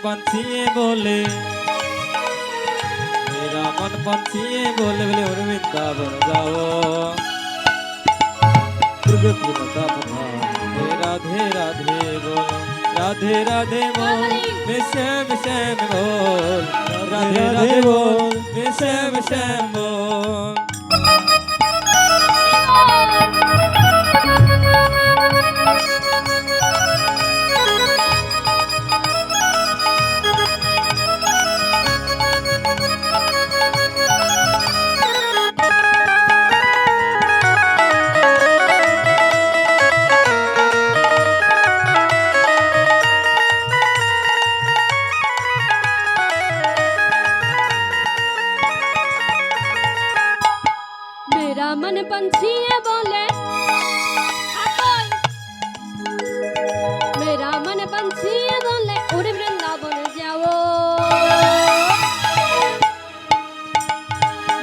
पंछी बोले मेरा मन पंछी बोले बोले और वृंदावन जाओ दुर्ग की लता बना हे राधे राधे बोल राधे राधे बोल मैं श्याम श्याम बोल राधे राधे बोल मैं श्याम श्याम बोल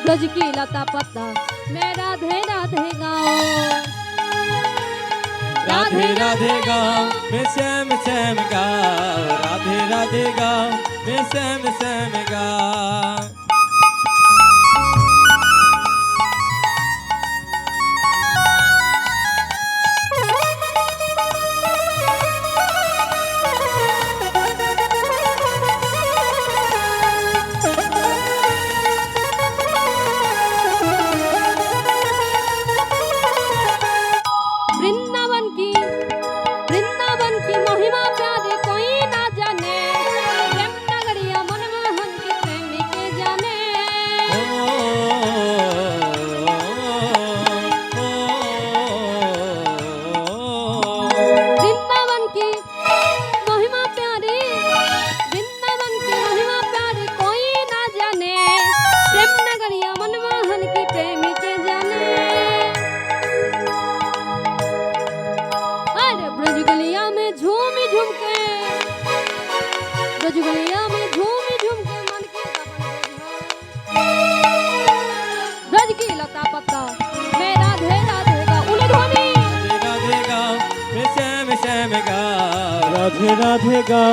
गज की लता पत्ता। मैं राधे राधे गाओ राधे राधे गाओ मैं श्याम श्याम गाओ राधे राधे गाओ मैं श्याम श्याम गाओ ब्रजगलिया में झूम झूम के मन के की लता पत्ता राधे राधे का उल ध्वनि। राधे श्याम श्याम गा। राधे राधे गा,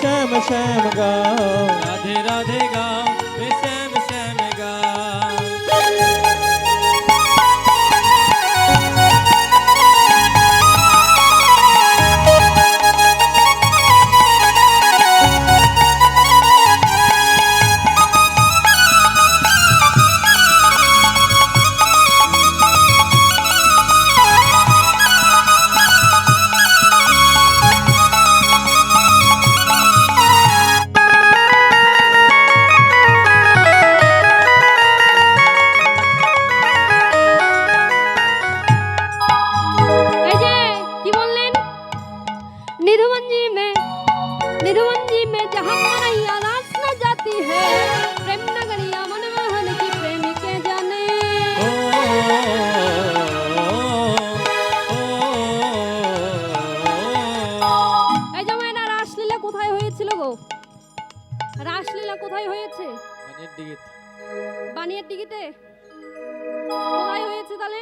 श्याम श्याम गा। राधे राधे श्याम निधुवंजी में निधुवंजी में जहाँ कन्हैया रास न जाती है प्रेम नगरिया मनमोहन की प्रेमी के जाने ও, এই যে না রাসলীলা কোথায় হয়েছিল গো রাসলীলা কোথায় হয়েছে মানের দিকে বানিয়ার দিঘিতে কোথায় হয়েছে তাহলে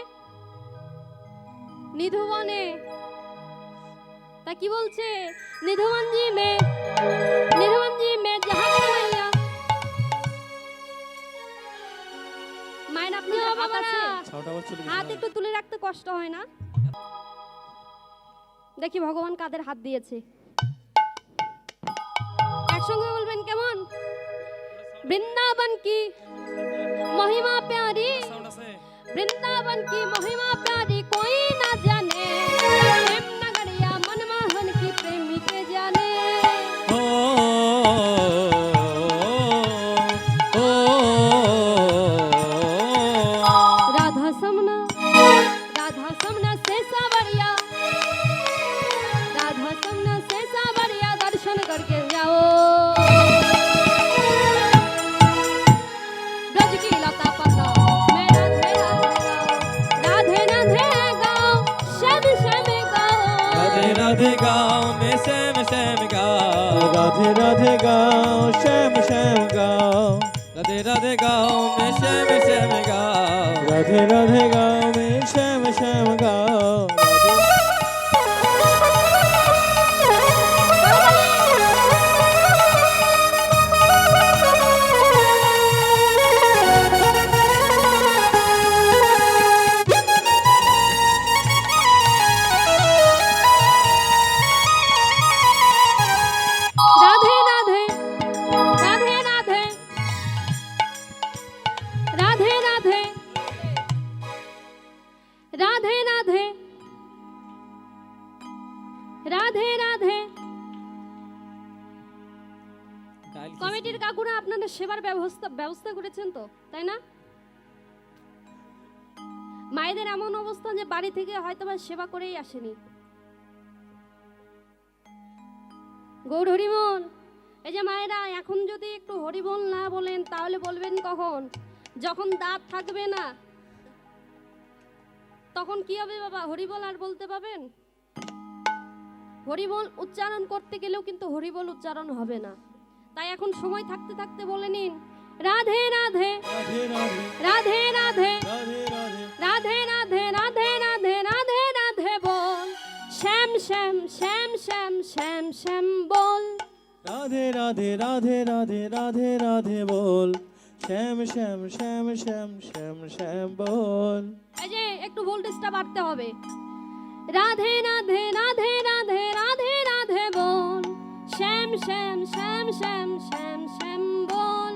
নিধুবনে তা কি বলছে? মে মে আপনি হাত একটু তুলে রাখতে কষ্ট হয় না? দেখি ভগবান কাদের হাত দিয়েছে। একসঙ্গে বলবেন কেমন? বৃন্দাবন কি মহিমা প্যারি? বৃন্দাবন কি মহিমা প্যারি? কই না राधे राधे गाओ मैं श्याम श्याम गाओ राधे राधे गाओ श्याम श्याम गाओ राधे राधे गाओ मैं श्याम श्याम गाओ राधे राधे गाओ में श्याम श्याम गाओ রাধে রাধে। কমিটির কাকুরা আপনাদের সেবার ব্যবস্থা ব্যবস্থা করেছেন তো তাই না? মায়েদের এমন অবস্থা যে বাড়ি থেকে হয়তো বা সেবা করেই আসেনি। গৌর হরিমন এই যে মায়েরা এখন যদি একটু হরিবল না বলেন তাহলে বলবেন কখন? যখন দাঁত থাকবে না তখন কি হবে বাবা? হরিবল আর বলতে পাবেন হরিবল উচ্চারণ করতে গেলেও কিন্তু হরিবল উচ্চারণ হবে না। তাই এখন সময় থাকতে থাকতে বলে নিন রাধে রাধে। রাধে রাধে। রাধে রাধে। রাধে রাধে। রাধে রাধে বল। শ্যাম শ্যাম শ্যাম শ্যাম শ্যাম শ্যাম বল। রাধে রাধে রাধে রাধে রাধে রাধে বল। শ্যাম শ্যাম শ্যাম শ্যাম শ্যাম শ্যাম বল। এই যে একটু ভোল্টেজটা বাড়তে হবে। রাধে রাধে শ্যাম শ্যাম শ্যাম শ্যাম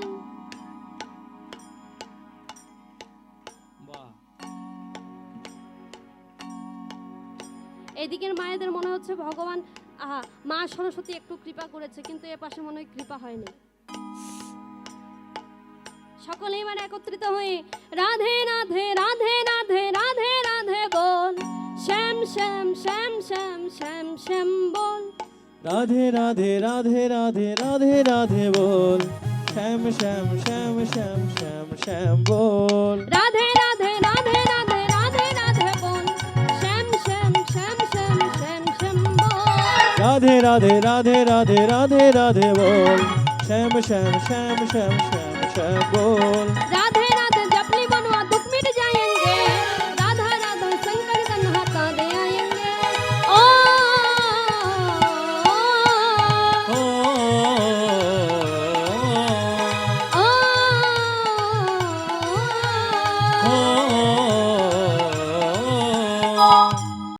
এদিকের মায়েদের মনে হচ্ছে ভগবান আহা মা সরস্বতী একটু কৃপা করেছে কিন্তু এ পাশে মনে হয় কৃপা হয়নি। সকলেই মানে একত্রিত হয়ে রাধে রাধে রাধে রাধে রাধে রাধে বল। শ্যাম শ্যাম শ্যাম শ্যাম শ্যাম শ্যাম বল। রাধে রাধে রাধে রাধে রাধে রাধে বল শ্যাম শ্যাম শ্যাম শ্যাম শ্যাম শ্যাম বল রাধে রাধে রাধে রাধে রাধে রাধে বল শ্যাম শ্যাম শ্যাম শ্যাম শ্যাম শ্যাম বল রাধে রাধে রাধে রাধে রাধে রাধে বল শ্যাম শ্যাম শ্যাম শ্যাম শ্যাম শ্যাম বল রাধে